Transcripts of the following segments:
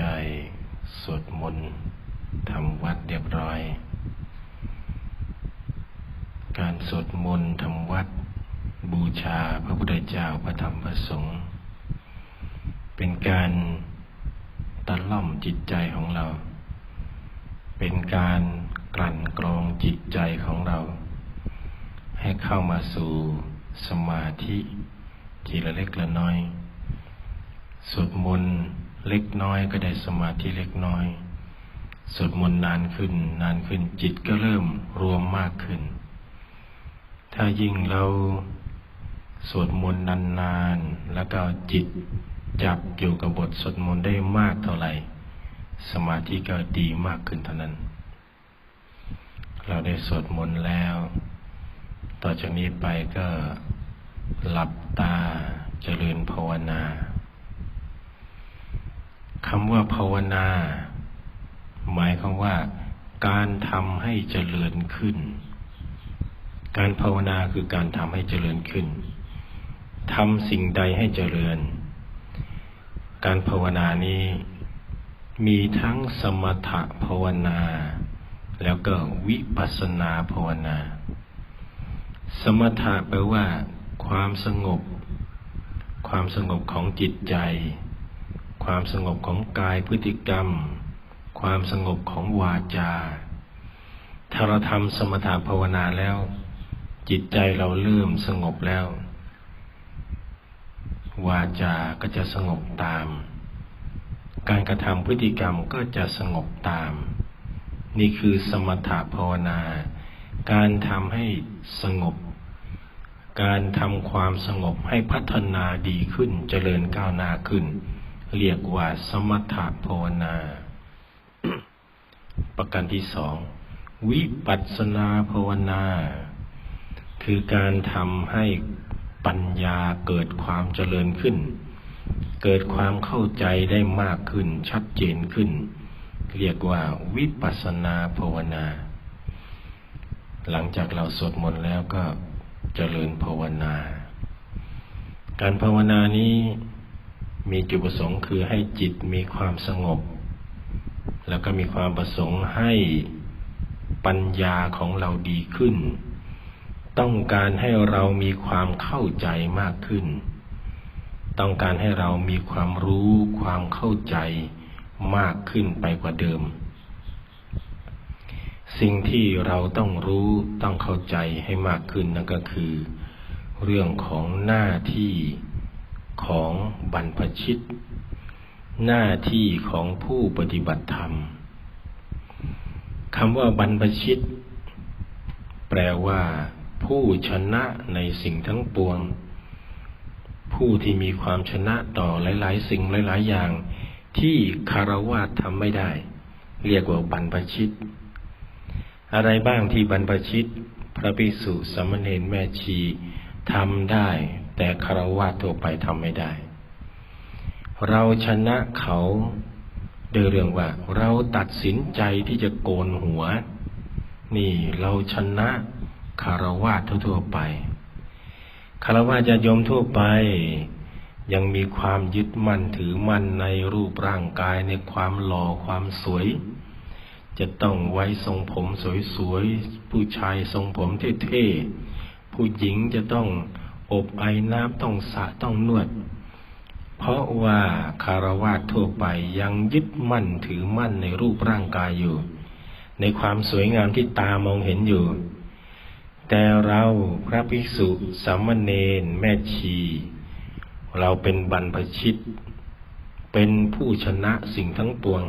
ได้สวดมนต์ทำวัดเรียบร้อย การสวดมนต์ทำวัด บูชาพระพุทธเจ้าพระธรรมพระสงฆ์เป็นการตะล่อมจิตใจของเรา เป็นการกลั่นกรองจิตใจของเรา ให้เข้ามาสู่สมาธิทีละเล็กละน้อยสวดมนต์ เล็กน้อยก็ได้สมาธิเล็กน้อยสวดมนต์นานขึ้น นานขึ้นจิตก็เริ่มรวมมากขึ้น ถ้ายิ่งเราสวดมนต์นานๆแล้วก็จิตจับอยู่กับบทสวดมนต์ได้มากเท่าไหร่ สมาธิก็ดีมากขึ้นเท่านั้น เราได้สวดมนต์แล้ว ต่อจากนี้ไปก็หลับตาเจริญภาวนา คำว่าภาวนา หมายความว่า การทำให้เจริญขึ้น การภาวนาคือการทำให้เจริญขึ้นทำสิ่งใดให้เจริญ การภาวนานี้ มีทั้งสมถะภาวนา แล้วก็วิปัสสนาภาวนา สมถะแปลว่า ความสงบ ความสงบของจิตใจ ความสงบของกายพฤติกรรม ความสงบของวาจา ถ้าเราทำสมถะภาวนาแล้ว จิตใจเราเริ่มสงบแล้ว วาจาก็จะสงบตาม การกระทำพฤติกรรมก็จะสงบตาม นี่คือสมถะภาวนา การทำให้สงบการทำความสงบให้พัฒนาดีขึ้นเจริญก้าวหน้าขึ้น เรียกว่าสมถะภาวนา ประการที่สอง วิปัสสนาภาวนา คือการทำให้ปัญญาเกิดความเจริญขึ้น เกิดความเข้าใจได้มากขึ้น ชัดเจนขึ้น เรียกว่าวิปัสนาภาวนา หลังจากเราสวดมนต์แล้วก็เจริญภาวนา การภาวนานี้ มีจุดประสงค์คือให้จิตมีความสงบ แล้วก็มีความประสงค์ให้ปัญญาของเราดีขึ้น ต้องการให้เรามีความเข้าใจมากขึ้น ต้องการให้เรามีความรู้ความเข้าใจมากขึ้นไปกว่าเดิม สิ่งที่เราต้องรู้ต้องเข้าใจให้มากขึ้นนั่นก็คือ เรื่องของหน้าที่ ของบรรพชิต หน้าที่ของผู้ปฏิบัติธรรมคำว่าบรรพชิต แปลว่า ผู้ชนะในสิ่งทั้งปวง ผู้ที่มีความชนะต่อหลาย ๆ สิ่งหลาย ๆ อย่าง ที่คารวะทำไม่ได้ เรียกว่าบรรพชิต อะไรบ้างที่บรรพชิต พระภิกษุสมณเณรแม่ชีทำได้ แต่คารวะทั่วไปทำไม่ได้ เราชนะเขาโดยเรื่องว่า เราตัดสินใจที่จะโกนหัว นี่เราชนะคารวะทั่วไปคารวะจะยมทั่วไป ยังมีความยึดมั่นถือมั่นในรูปร่างกายในความหล่อความสวย จะต้องไว้ทรงผมสวยๆผู้ชายทรงผมเท่ๆผู้หญิงจะต้อง อบไอ้น้ำต้องสะต้องนวด เพราะว่าคารวะทั่วไปยังยึดมั่นถือมั่นในรูปร่างกายอยู่ ในความสวยงามที่ตามองเห็นอยู่ แต่เราพระภิกษุสามเณรแม่ชี เราเป็นบรรพชิต เป็นผู้ชนะสิ่งทั้งปวง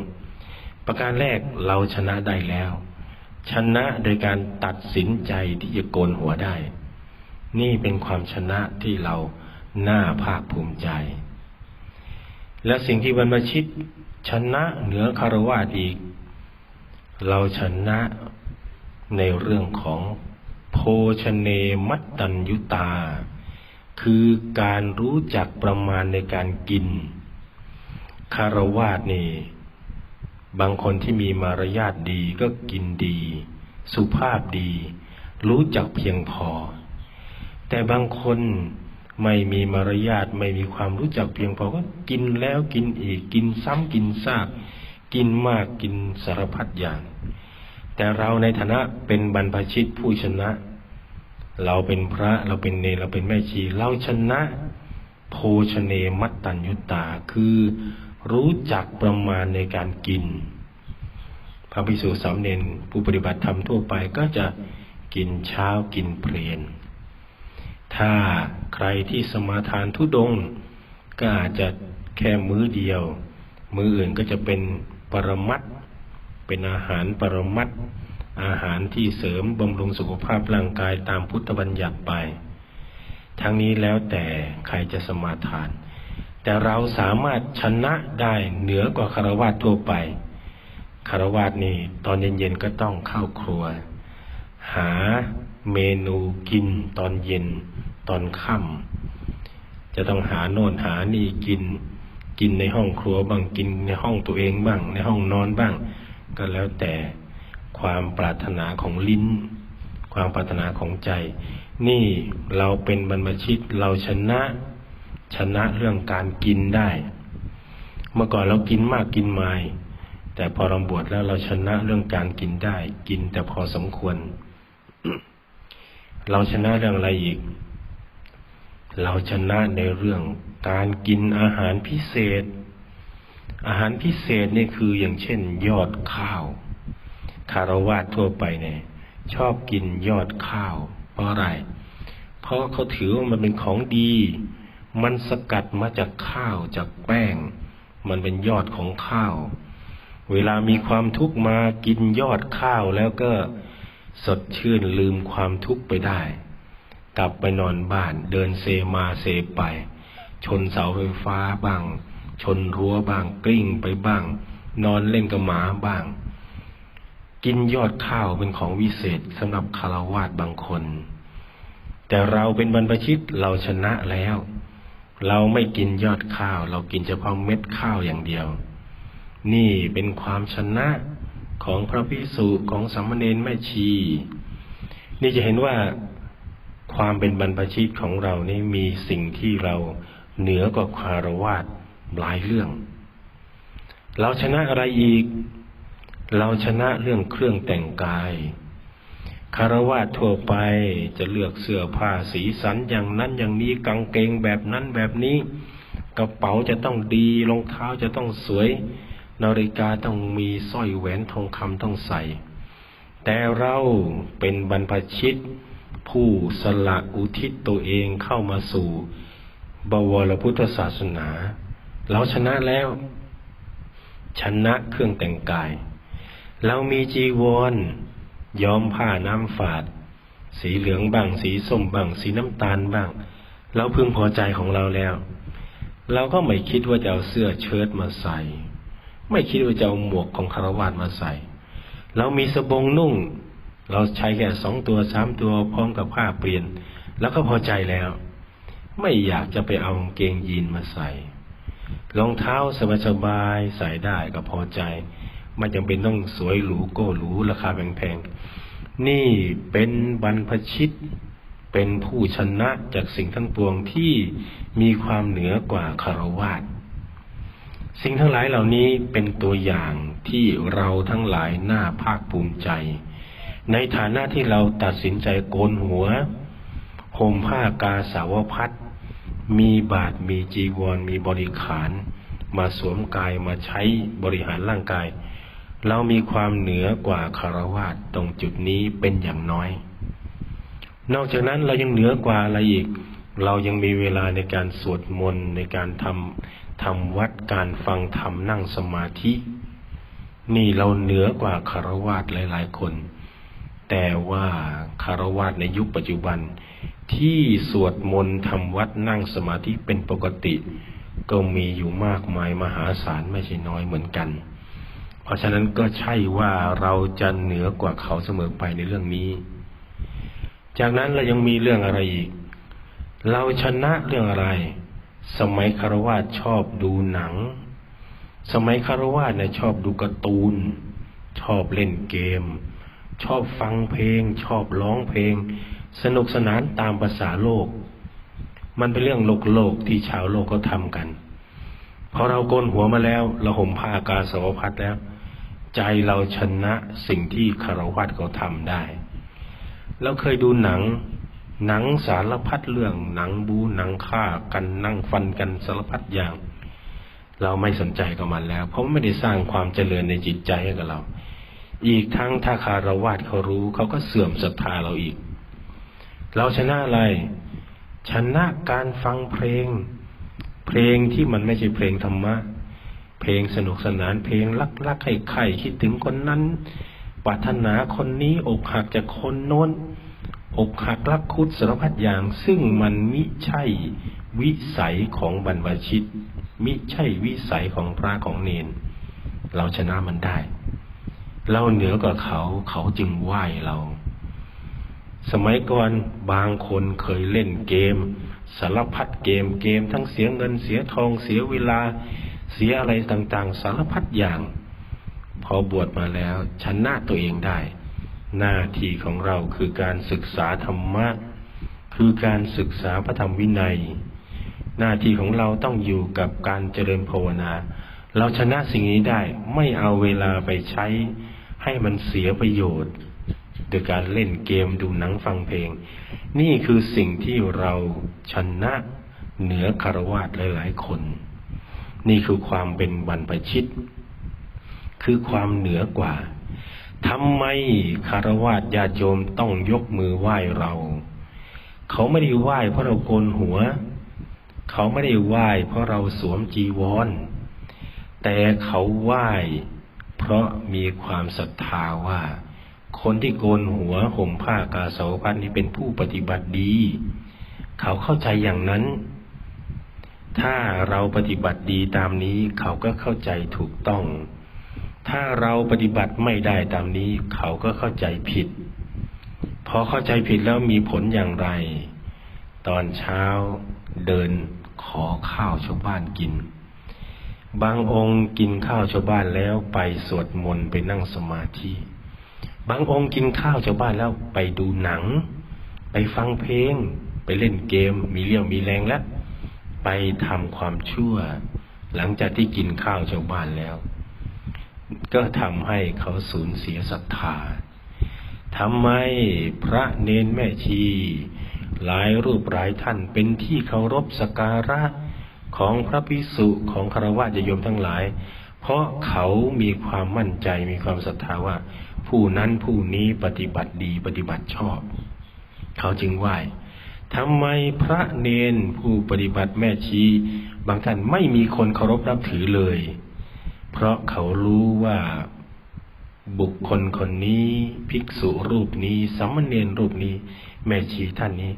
ประการแรกเราชนะได้แล้ว ชนะโดยการตัดสินใจที่จะโกนหัวได้ นี่เป็นความชนะที่เราน่าภาคภูมิใจ และสิ่งที่บรรพชิตชนะเหนือคารวะอีก เราชนะในเรื่องของโภชเนมัตตัญยุตา คือการรู้จักประมาณในการกิน คารวาสนี่บางคนที่มีมารยาทดีก็กินดี สุภาพดี รู้จักเพียงพอ แต่บางคนไม่มีมารยาทไม่มีความรู้จักเพียงพอก็กินแล้วกินอีกกินซ้ำกินซาก กินมากกินสารพัดอย่าง แต่เราในฐานะเป็นบรรพชิตผู้ชนะ เราเป็นพระเราเป็นเนรเราเป็นแม่ชี เราชนะ โภชเนมัตตัญญุตาคือรู้จักประมาณในการกิน พระภิกษุสามเณรผู้ปฏิบัติธรรมทั่วไปก็จะกินเช้ากินเพลน ถ้าใครที่สมาทานทุดง ก็อาจจะแค่มื้อเดียว มื้ออื่นก็จะเป็นปรมัตเป็นอาหารปรมัตอาหารที่เสริมบำรุงสุขภาพร่างกายตามพุทธบัญญัติไป ทั้งนี้แล้วแต่ใครจะสมาทาน แต่เราสามารถชนะได้เหนือกว่าคารวะทั่วไปคารวะนี่ตอนเย็นๆก็ต้องเข้าครัว หา เมนูกินตอนเย็นตอนค่ำจะต้องหาโน่นหานี่กิน กินในห้องครัวบ้างกินในห้องตัวเองบ้าง ในห้องนอนบ้าง ก็แล้วแต่ความปรารถนาของลิ้น ความปรารถนาของใจ นี่เราเป็นบรรพชิตเราชนะชนะเรื่องการกินได้ เมื่อก่อนเรากินมากกินไม่แต่พอเราบวชแล้วเราชนะเรื่องการกินได้ กินแต่พอสมควร เราชนะเรื่องอะไรอีก เราชนะในเรื่องการกินอาหารพิเศษ อาหารพิเศษนี่คืออย่างเช่น ยอดข้าวคารวาสทั่วไปเนี่ย ชอบกินยอดข้าว เพราะอะไร เพราะเขาถือว่ามันเป็นของดี มันสกัดมาจากข้าวจากแป้ง มันเป็นยอดของข้าว เวลามีความทุกข์มากินยอดข้าวแล้วก็ สดชื่นลืมความทุกข์ไปได้ กลับไปนอนบ้านเดินเซมาเซไป ชนเสาไฟฟ้าบ้าง ชนรั้วบ้างกลิ้งไปบ้าง นอนเล่นกับหมาบ้าง กินยอดข้าวเป็นของวิเศษสำหรับคารวาสบางคน แต่เราเป็นบรรพชิตเราชนะแล้ว เราไม่กินยอดข้าว เรากินเฉพาะเม็ดข้าวอย่างเดียว นี่เป็นความชนะ ของพระพิสุของสัมมเนนแม่ชี นี่จะเห็นว่าความเป็นบรรพชิตของเรานี่มีสิ่งที่เราเหนือกว่าคารวาสหลายเรื่อง เราชนะอะไรอีก เราชนะเรื่องเครื่องแต่งกายคารวะทั่วไปจะเลือกเสื้อผ้าสีสันอย่างนั้นอย่างนี้กางเกงแบบนั้นแบบนี้ กระเป๋าจะต้องดีรองเท้าจะต้องสวย นาฬิกาต้องมีสร้อยแหวนทองคำต้องใส่ แต่เราเป็นบรรพชิต ผู้สละอุทิศตัวเองเข้ามาสู่ บวรพุทธศาสนา เราชนะแล้ว ชนะเครื่องแต่งกาย เรามีจีวรย้อมผ้าน้ำฝาด สีเหลืองบ้าง สีส้มบ้าง สีน้ำตาลบ้าง เราพึงพอใจของเราแล้ว เราก็ไม่คิดว่าจะเอาเสื้อเชิ้ตมาใส่ ไม่คิดว่าจะเอาหมวกของคารวาสมาใส่ เรามีสบงนุ่ง เราใช้แค่สองตัวสามตัวพร้อมกับผ้าเปลี่ยน แล้วก็พอใจแล้ว ไม่อยากจะไปเอาเกงยีนมาใส่รองเท้าสบายๆใส่ได้ก็พอใจไม่จำเป็นต้องสวยหรูโก้หรูราคาแพงๆนี่เป็นบรรพชิตเป็นผู้ชนะจากสิ่งทั้งปวงที่มีความเหนือกว่าคารวะสิ่ สิ่งทั้งหลายเหล่านี้เป็นตัวอย่างที่เราทั้งหลายน่าภาคภูมิใจ ในฐานะที่เราตัดสินใจโกนหัวห่มผ้ากาสาวพัดมีบาทมีจีวรมีบริขารมาสวมกายมาใช้บริหารร่างกาย เรามีความเหนือกว่าคารวะตรงจุดนี้เป็นอย่างน้อย นอกจากนั้นเรายังเหนือกว่าอะไรอีก เรายังมีเวลาในการสวดมนต์ในการทำ ทำวัดการฟังธรรมนั่งสมาธิ นี่เราเหนือกว่าคารวะหลาย ๆ คน แต่ว่าคารวะในยุคปัจจุบัน ที่สวดมนต์ทำวัดนั่งสมาธิเป็นปกติ ก็มีอยู่มากมายมหาศาลไม่ใช่น้อยเหมือนกัน เพราะฉะนั้นก็ใช่ว่าเราจะเหนือกว่าเขาเสมอไปในเรื่องนี้ จากนั้นเรายังมีเรื่องอะไรอีก เราชนะเรื่องอะไร สมัยคารวะชอบดูหนัง สมัยคารวะเนี่ยชอบดูการ์ตูน ชอบเล่นเกม ชอบฟังเพลง ชอบร้องเพลง สนุกสนานตามภาษาโลก มันเป็นเรื่องโลกโลกที่ชาวโลกเขาทำกันพอเราโกนหัวมาแล้วเราห่มผ้ากาสาวพัดแล้ว ใจเราชนะสิ่งที่คารวัตเขาทำได้ เราเคยดูหนัง หนังสารพัดเรื่อง หนังบูหนังฆ่ากันนั่งฟันกันสารพัดอย่าง เราไม่สนใจกับมันแล้ว เพราะไม่ได้สร้างความเจริญในจิตใจให้กับเรา อีกทั้งถ้าคารวาสเขารู้เขาก็เสื่อมศรัทธาเราอีก เราชนะอะไร ชนะการฟังเพลง เพลงที่มันไม่ใช่เพลงธรรมะ เพลงสนุกสนานเพลงรักรักไข่ไข่คิดถึงคนนั้นปรารถนาคนนี้อกหักจากคนโน้น อกหักรักคุดสารพัดอย่างซึ่งมันมิใช่วิสัยของบรรพชิต มิใช่วิสัยของพระของเนน เราชนะมันได้ เราเหนือกว่าเขาเขาจึงไหว้เรา สมัยก่อนบางคนเคยเล่นเกม สารพัดเกมเกม ทั้งเสียเงินเสียทองเสียเวลา เสียอะไรต่างๆ สารพัดอย่าง พอบวชมาแล้วชนะตัวเองได้ หน้าที่ของเราคือการศึกษาธรรมะ คือการศึกษาพระธรรมวินัย หน้าที่ของเราต้องอยู่กับการเจริญภาวนา เราชนะสิ่งนี้ได้ไม่เอาเวลาไปใช้ให้มันเสียประโยชน์โดยการเล่นเกมดูหนังฟังเพลง นี่คือสิ่งที่เราชนะเหนือคารวะหลายๆคน นี่คือความเป็นบรรพชิต คือความเหนือกว่า ทำไมคารวะญาโยมต้องยกมือไหว้เรา เขาไม่ได้ไหว้เพราะเราโกนหัว เขาไม่ได้ไหว้เพราะเราสวมจีวร แต่เขาไหว้เพราะมีความศรัทธาว่า คนที่โกนหัวห่มผ้ากาสาวพัดนี้เป็นผู้ปฏิบัติดี เขาเข้าใจอย่างนั้น ถ้าเราปฏิบัติดีตามนี้เขาก็เข้าใจถูกต้อง ถ้าเราปฏิบัติไม่ได้ตามนี้ เขาก็เข้าใจผิดพอเข้าใจผิดแล้วมีผลอย่างไร ตอนเช้าเดินขอข้าวชาวบ้านกิน บางองค์กินข้าวชาวบ้านแล้วไปสวดมนต์ไปนั่งสมาธิบางองค์กินข้าวชาวบ้านแล้วไปดูหนัง ไปฟังเพลง ไปเล่นเกม มีเรี่ยวมีแรงแล้ว ไปทำความชั่ว หลังจากที่กินข้าวชาวบ้านแล้ว ก็ทำให้เขาสูญเสียศรัทธาทำไมพระเนนแม่ชี หลายรูปหลายท่านเป็นที่เคารพสการะของพระพิสุของคารวะจะโยมทั้งหลาย เพราะเขามีความมั่นใจมีความศรัทธาว่า ผู้นั้นผู้นี้ปฏิบัติดีปฏิบัติชอบ เขาจึงไหว้ทำไมพระเนนผู้ปฏิบัติแม่ชี บางท่านไม่มีคนเคารพนับถือเลย เพราะเขารู้ว่าบุคคลคนนี้ ภิกษุรูปนี้สัมมเนรรูปนี้ แม่ชีท่านนี้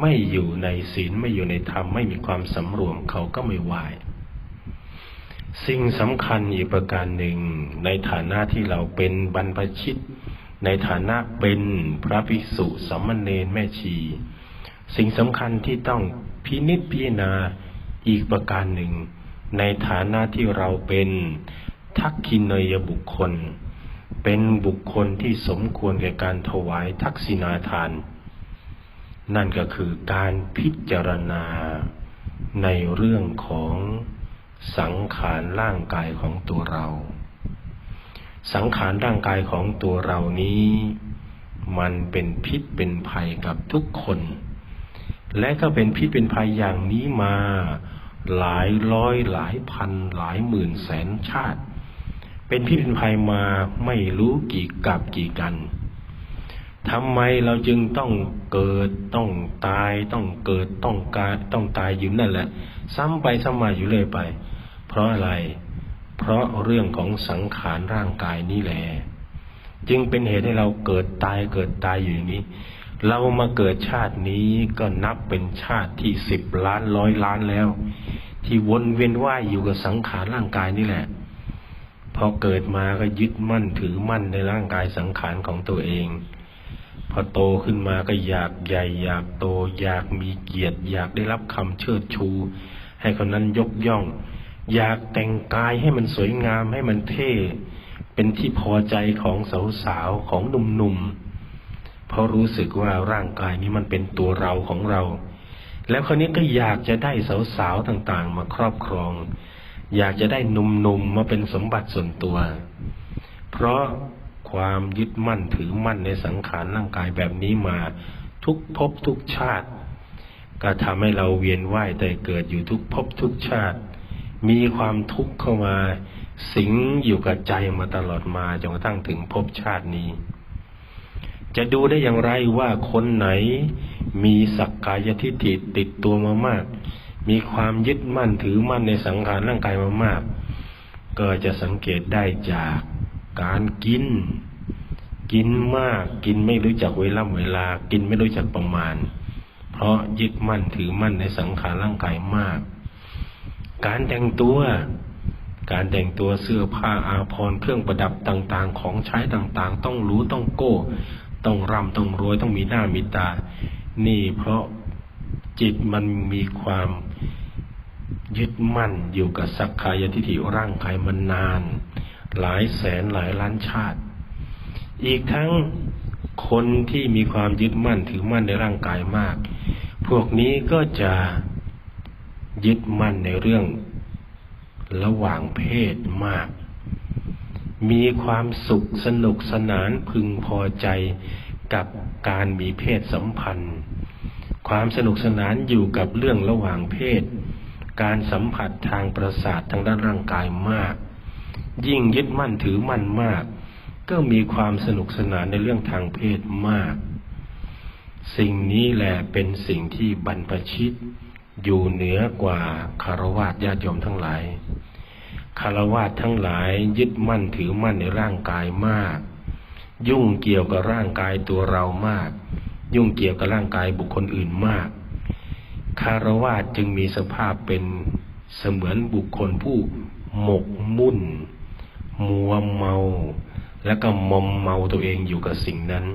ไม่อยู่ในศีลไม่อยู่ในธรรมไม่มีความสำรวมเขาก็ไม่ไหวสิ่งสำคัญอีกประการหนึ่ง ในฐานะที่เราเป็นบรรพชิต ในฐานะเป็นพระภิกษุสัมมเนรแม่ชี สิ่งสำคัญที่ต้องพินิจพิจารณาอีกประการหนึ่ง ในฐานะที่เราเป็นทักขินยบุคคล เป็นบุคคลที่สมควรแก่การถวายทักษิณาทาน นั่นก็คือการพิจารณาในเรื่องของสังขารร่างกายของตัวเรา สังขารร่างกายของตัวเรานี้ มันเป็นพิษเป็นภัยกับทุกคน และก็เป็นพิษเป็นภัยอย่างนี้มา หลายร้อยหลายพันหลายหมื่นแสนชาติ เป็นพิษเป็นภัยมาไม่รู้กี่กับกี่กันทำไมเราจึงต้องเกิดต้องตายต้องเกิดต้องกายต้องตายอยู่นั่นแหละ ซ้ำไปซ้ำมาอยู่เลยไป เพราะอะไร เพราะเรื่องของสังขารร่างกายนี่แหละจึงเป็นเหตุให้เราเกิดตายเกิดตายอยู่อย่างนี้ เรามาเกิดชาตินี้ก็นับเป็นชาติที่สิบล้านร้อยล้านแล้ว ที่วนเวียนว่ายอยู่กับสังขารร่างกายนี่แหละ พอเกิดมาก็ยึดมั่นถือมั่นในร่างกายสังขารของตัวเอง พอโตขึ้นมาก็อยากใหญ่ อยากโต อยากมีเกียรติ อยากได้รับคำเชิดชู ให้คนนั้นยกย่อง อยากแต่งกายให้มันสวยงามให้มันเท่ เป็นที่พอใจของสาวๆของหนุ่มๆเพราะรู้สึกว่าร่างกายนี้มันเป็นตัวเราของเรา แล้วคนนี้ก็อยากจะได้สาวๆต่างๆ มาครอบครอง อยากจะได้หนุ่มๆมมาเป็นสมบัติส่วนตัว เพราะความยึดมั่นถือมั่นในสังขารร่างกายแบบนี้มาทุกภพทุกชาติ ก็ทำให้เราเวียนว่ายแต่เกิดอยู่ทุกภพทุกชาติ มีความทุกข์เข้ามา สิงอยู่กับใจมาตลอดมาจนกระทั่งถึงภพชาตินี้ จะดูได้อย่างไรว่าคนไหน มีสักกายทิฏฐิติดตัวมามาก มีความยึดมั่นถือมั่นในสังขารร่างกายมามาก ก็จะสังเกตได้จากการกิน กินมาก กินไม่รู้จักเวลาเวลา กินไม่รู้จักประมาณ เพราะยึดมั่นถือมั่นในสังขารร่างกายมาก การแต่งตัว การแต่งตัวเสื้อผ้าอาภรณ์เครื่องประดับต่างๆ ของใช้ต่างๆ ต้องรู้ต้องโก้ ต้องร่ำต้องรวยต้องมีหน้ามีตา นี่เพราะจิตมันมีความยึดมั่นอยู่กับสักกายทิฏฐิร่างกายมันนาน หลายแสนหลายล้านชาติ อีกทั้งคนที่มีความยึดมั่นถือมั่นในร่างกายมาก พวกนี้ก็จะยึดมั่นในเรื่องระหว่างเพศมาก มีความสุขสนุกสนานพึงพอใจ กับการมีเพศสัมพันธ์ ความสนุกสนานอยู่กับเรื่องระหว่างเพศ การสัมผัสทางประสาททางด้านร่างกายมาก ยิ่งยึดมั่นถือมั่นมาก ก็มีความสนุกสนานในเรื่องทางเพศมาก สิ่งนี้แหละเป็นสิ่งที่บรรพชิต อยู่เหนือกว่าคารวะญาติโยมทั้งหลายคารวะทั้งหลายยึดมั่นถือมั่นในร่างกายมาก ยุ่งเกี่ยวกับร่างกายตัวเรามาก ยุ่งเกี่ยวกับร่างกายบุคคลอื่นมาก คารวะจึงมีสภาพเป็นเสมือนบุคคลผู้หมกมุ่น มัวเมา แล้วก็มอมเมาตัวเองอยู่กับสิ่งนั้น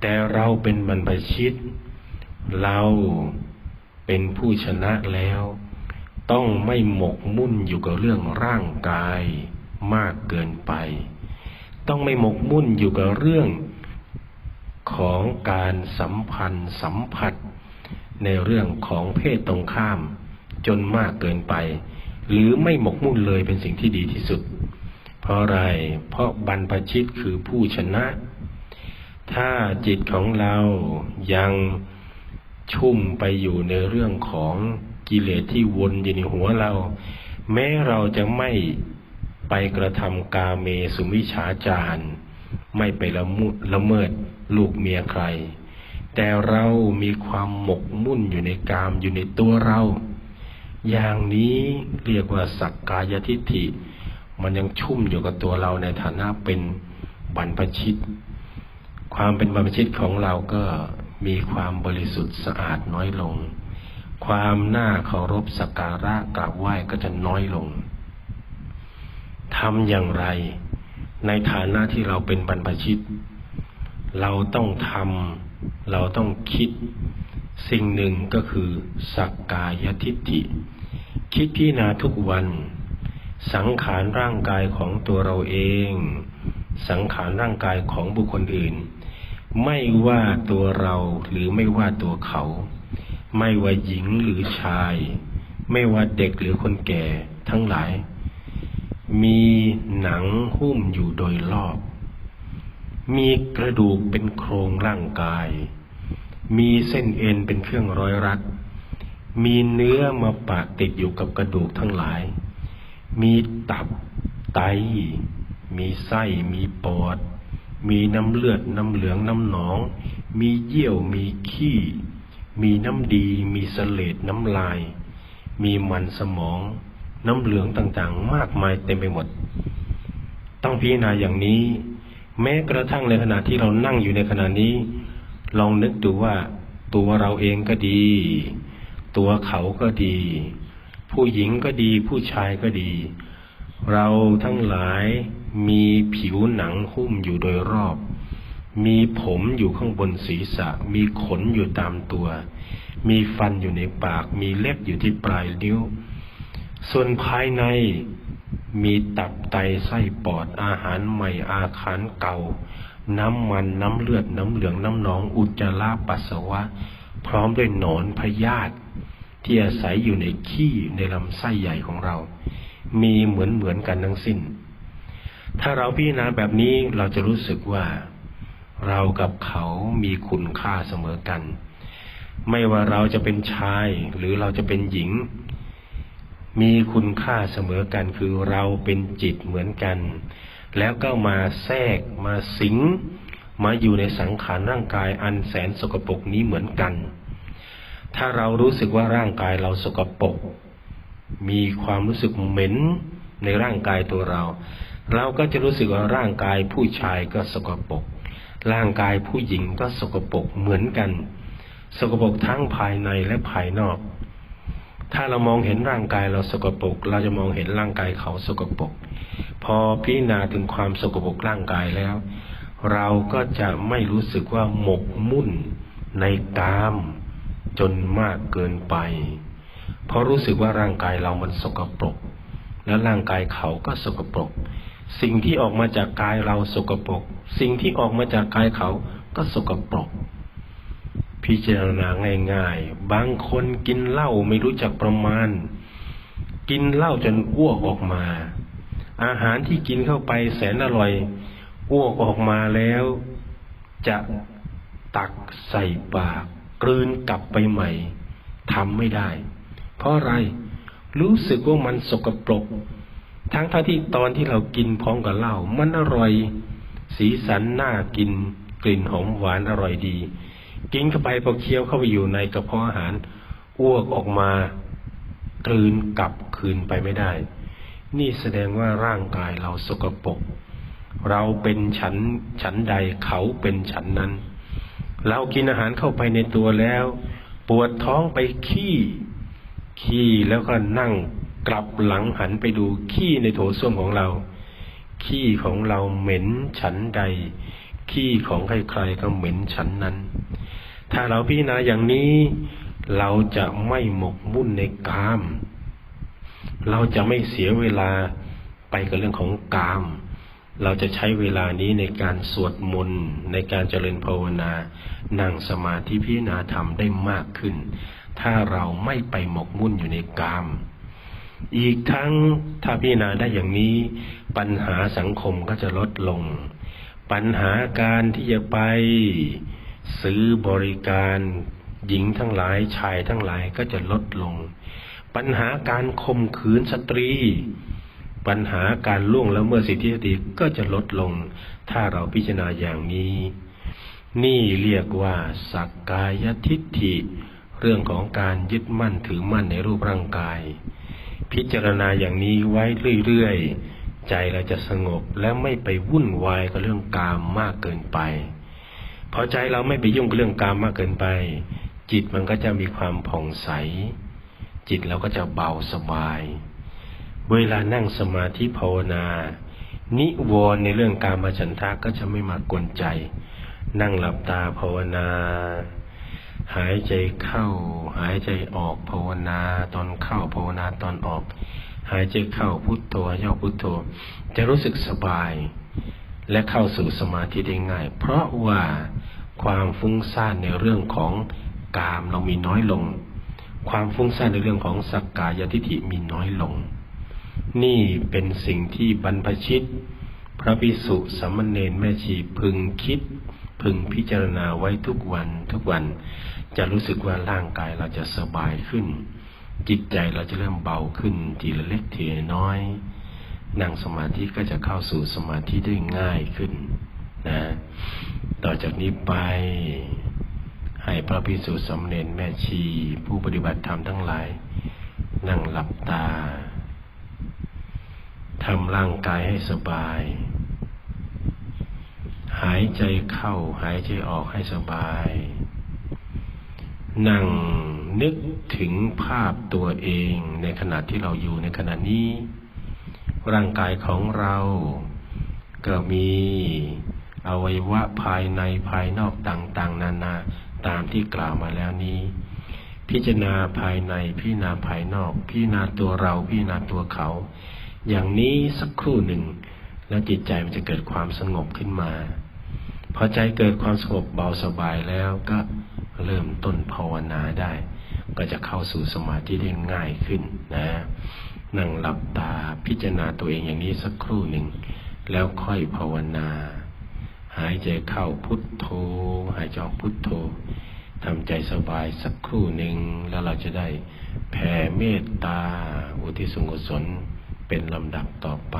แต่เราเป็นบรรพชิต เราเป็นผู้ชนะแล้ว ต้องไม่หมกมุ่นอยู่กับเรื่องร่างกายมากเกินไป ต้องไม่หมกมุ่นอยู่กับเรื่องของการสัมพันธ์สัมผัส ในเรื่องของเพศตรงข้าม จนมากเกินไป หรือไม่หมกมุ่นเลยเป็นสิ่งที่ดีที่สุด เพราะอะไร เพราะบรรพชิตคือผู้ชนะ ถ้าจิตของเรายังชุ่มไปอยู่ในเรื่องของกิเลสที่วนอยู่ในหัวเรา แม้เราจะไม่ ไปกระทำกาเมสุมิฉาจาร ไม่ไปละมุดละเมิดลูกเมียใคร แต่เรามีความหมกมุ่นอยู่ในกามอยู่ในตัวเรา อย่างนี้เรียกว่าสักกายทิฏฐิ มันยังชุ่มอยู่กับตัวเราในฐานะเป็นบรรพชิต ความเป็นบรรพชิตของเราก็มีความบริสุทธิ์สะอาดน้อยลง ความน่าเคารพสักการะกราบไหว้ก็จะน้อยลง ทำอย่างไร ในฐานะที่เราเป็นบรรพชิต เราต้องทำเราต้องคิด สิ่งหนึ่งก็คือสักกายทิฏฐิ คิดพิจารณาทุกวัน สังขารร่างกายของตัวเราเอง สังขารร่างกายของบุคคลอื่น ไม่ว่าตัวเราหรือไม่ว่าตัวเขา ไม่ว่าหญิงหรือชาย ไม่ว่าเด็กหรือคนแก่ทั้งหลาย มีหนังหุ้มอยู่โดยรอบ มีกระดูกเป็นโครงร่างกาย มีเส้นเอ็นเป็นเครื่องร้อยรัด มีเนื้อมาปะติดอยู่กับกระดูกทั้งหลาย มีตับ ไต มีไส้ มีปอด มีน้ำเลือด น้ำเหลือง น้ำหนอง มีเยี่ยว มีขี้ มีน้ำดี มีเสลดน้ำลาย มีมันสมอง น้ำเหลืองต่างๆ มากมายเต็มไปหมด ต้องพิจารณาอย่างนี้ แม้กระทั่งในขณะที่เรานั่งอยู่ในขณะนี้ ลองนึกดูว่า ตัวเราเองก็ดี ตัวเขาก็ดี ผู้หญิงก็ดี ผู้ชายก็ดี เราทั้งหลายมีผิวหนังหุ้มอยู่โดยรอบ มีผมอยู่ข้างบนศีรษะ มีขนอยู่ตามตัว มีฟันอยู่ในปาก มีเล็บอยู่ที่ปลายนิ้ว ส่วนภายในมีตับไตไส้ปอดอาหารใหม่อาคารเก่า น้ำมันน้ำเลือดน้ำเหลืองน้ำหนองอุจจาระปัสสาวะ พร้อมด้วยหนอนพยาธิที่อาศัยอยู่ในขี้ในลำไส้ใหญ่ของเรา มีเหมือนเหมือนกันทั้งสิ้น ถ้าเราพิจารณาแบบนี้เราจะรู้สึกว่า เรากับเขามีคุณค่าเสมอกัน ไม่ว่าเราจะเป็นชายหรือเราจะเป็นหญิง มีคุณค่าเสมอกันคือเราเป็นจิตเหมือนกัน แล้วก็มาแทรกมาสิง มาอยู่ในสังขารร่างกายอันแสนสกปรกนี้เหมือนกัน ถ้าเรารู้สึกว่าร่างกายเราสกปรกมีความรู้สึกเหม็นในร่างกายตัวเรา เราก็จะรู้สึกว่าร่างกายผู้ชายก็สกปรกร่างกายผู้หญิงก็สกปรกเหมือนกัน สกปรกทั้งภายในและภายนอก ถ้าเรามองเห็นร่างกายเราสกปรก เราจะมองเห็นร่างกายเขาสกปรก พอพิจารณาถึงความสกปรกร่างกายแล้ว เราก็จะไม่รู้สึกว่าหมกมุ่นในกามจนมากเกินไป เพราะรู้สึกว่าร่างกายเรามันสกปรก และร่างกายเขาก็สกปรก สิ่งที่ออกมาจากกายเราสกปรก สิ่งที่ออกมาจากกายเขาก็สกปรก พิจารณาง่ายๆ บางคนกินเหล้าไม่รู้จักประมาณ กินเหล้าจนอ้วกออกมา อาหารที่กินเข้าไปแสนอร่อย อ้วกออกมาแล้ว จะตักใส่ปาก กลืนกลับไปใหม่ทำไม่ได้ เพราะอะไร รู้สึกว่ามันสกปรก ทั้งท่าที่ตอนที่เรากินพร้อมกับเหล้ามันอร่อย สีสันน่ากิน กลิ่นหอมหวานอร่อยดี กินเข้าไปพอเคี้ยวเข้าไปอยู่ในกระเพาะอาหารอ้วกออกมากลืนกลับคืนไปไม่ได้ นี่แสดงว่าร่างกายเราสกปรกเราเป็นฉันฉันใดเขาเป็นฉันนั้น เรากินอาหารเข้าไปในตัวแล้ว ปวดท้องไปขี้ ขี้แล้วก็นั่งกลับหลังหันไปดูขี้ในโถส้วมของเรา ขี้ของเราเหม็นฉันใด ขี้ของใครๆก็เหม็นฉันนั้น ถ้าเราพิจารณาอย่างนี้ เราจะไม่หมกมุ่นในกาม เราจะไม่เสียเวลาไปกับเรื่องของกาม เราจะใช้เวลานี้ในการสวดมนต์ในการเจริญภาวนานั่งสมาธิพิจารณาธรรมได้มากขึ้น ถ้าเราไม่ไปหมกมุ่นอยู่ในกามอีกทั้งถ้าพิจารณาได้อย่างนี้ ปัญหาสังคมก็จะลดลง ปัญหาการที่จะไป ซื้อบริการ หญิงทั้งหลายชายทั้งหลายก็จะลดลง ปัญหาการข่มขืนสตรี ปัญหาการล่วงละเมิดสิทธิสตรีก็จะลดลง ถ้าเราพิจารณาอย่างนี้ นี่เรียกว่า สักกายทิฏฐิ เรื่องของการยึดมั่นถือมั่นในรูปร่างกาย พิจารณาอย่างนี้ไว้เรื่อยๆใจเราจะสงบและไม่ไปวุ่นวายกับเรื่องกามมากเกินไป พอใจเราไม่ไปยุ่งเรื่องกามมากเกินไป จิตมันก็จะมีความผ่องใส จิตเราก็จะเบาสบาย เวลานั่งสมาธิภาวนา นิวรณ์ในเรื่องการมาฉันทะก็จะไม่มากวนใจ นั่งหลับตาภาวนา หายใจเข้า หายใจออกภาวนา ตอนเข้าภาวนาตอนออก หายใจเข้าพุทโธย่อพุทโธ จะรู้สึกสบาย และเข้าสู่สมาธิได้ง่าย เพราะว่าความฟุ้งซ่านในเรื่องของกามเรามีน้อยลง ความฟุ้งซ่านในเรื่องของสักกายทิฏฐิมีน้อยลง นี่เป็นสิ่งที่บรรพชิต พระภิกษุสามเณรแม่ชีพึงคิด พึงพิจารณาไว้ทุกวันทุกวัน จะรู้สึกว่าร่างกายเราจะสบายขึ้น จิตใจเราจะเริ่มเบาขึ้นทีละเล็กทีละน้อย นั่งสมาธิก็จะเข้าสู่สมาธิได้ง่ายขึ้นนะต่อจากนี้ไปให้พระภิกษุสมเณรแม่ชี ผู้ปฏิบัติธรรมทั้งหลาย นั่งหลับตาทำร่างกายให้สบาย หายใจเข้าหายใจออกให้สบาย นั่งนึกถึงภาพตัวเองในขณะที่เราอยู่ในขณะนี้ ร่างกายของเรา ก็มีอวัยวะภายในภายนอกต่างๆ นานาตามที่กล่าวมาแล้วนี้ พิจารณาภายในพิจารณาภายนอก พิจารณาตัวเราพิจารณาตัวเขา อย่างนี้สักครู่หนึ่ง แล้วจิตใจมันจะเกิดความสงบขึ้นมา พอใจเกิดความสงบเบาสบายแล้วก็เริ่มต้นภาวนาได้ ก็จะเข้าสู่สมาธิได้ง่ายขึ้นนะ นั่งหลับตาพิจารณาตัวเองอย่างนี้สักครู่หนึ่ง แล้วค่อยภาวนา หายใจเข้าพุทโธ หายใจออกพุทโธทำใจสบายสักครู่หนึ่งแล้วเราจะได้แผ่เมตตา อุทิศส่วนกุศลเป็นลำดับต่อไป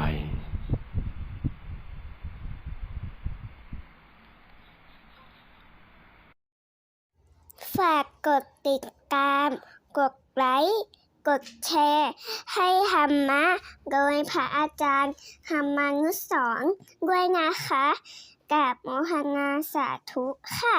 ฝากกดติดตาม กดไลค์ กดแชร์ ให้ธรรมะ โดยพระอาจารย์ธรรมานุสสองด้วยนะคะกับโมหนาสาธุค่ะ